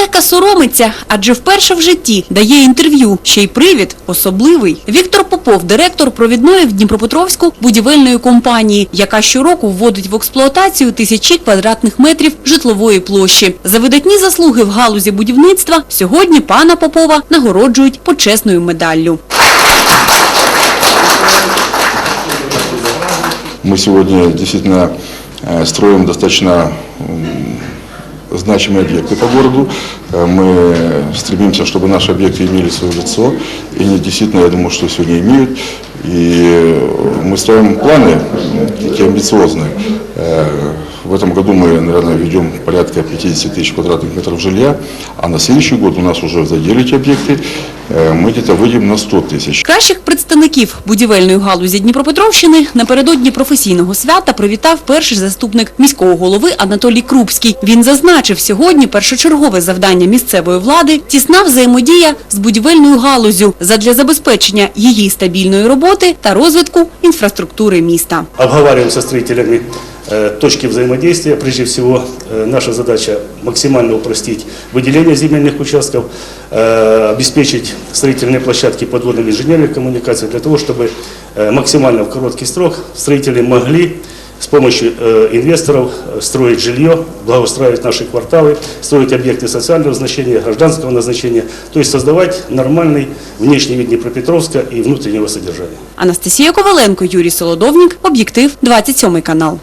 Злегка соромиться, адже вперше в житті дає інтерв'ю. Ще й привід особливий. Віктор Попов, директор провідної в Дніпропетровську будівельної компанії, яка щороку вводить в експлуатацію тисячі квадратних метрів житлової площі. За видатні заслуги в галузі будівництва сьогодні пана Попова нагороджують почесною медаллю. Мы сегодня действительно э, строим достаточно м, значимые объекты по городу. Э, Мы стремимся, чтобы наши объекты имели свое лицо. И они действительно, я думаю, что сегодня имеют. И э, мы строим планы м, такие амбициозные. Э, В этом году мы, наверное, ведем порядка 50 тысяч квадратных метров жилья, а на следующий год у нас уже задели эти объекты, э, мы где-то выйдем на 100 тысяч. Кращих представників будівельної галузі Дніпропетровщини напередодні професійного свята привітав перший заступник міського голови Анатолій Крупський. Він зазначив, сьогодні першочергове завдання місцевої влади – тісна взаємодія з будівельною галузю задля забезпечення її стабільної роботи та розвитку інфраструктури міста. обговариваем со строителями э, точки взаимодействия. Прежде всего, э, наша задача максимально упростить выделение земельных участков, э, обеспечить строительные площадки подводными инженерных коммуникаций для того, чтобы э, максимально в короткий срок строители могли с помощью э, инвесторов э, строить жилье, благоустраивать наши кварталы, строить объекты социального значения, гражданского назначения, то есть создавать нормальный внешний вид Днепропетровска и внутреннего содержания. Анастасія Коваленко, Юрій Солодовник, Об'єктив, 27 канал.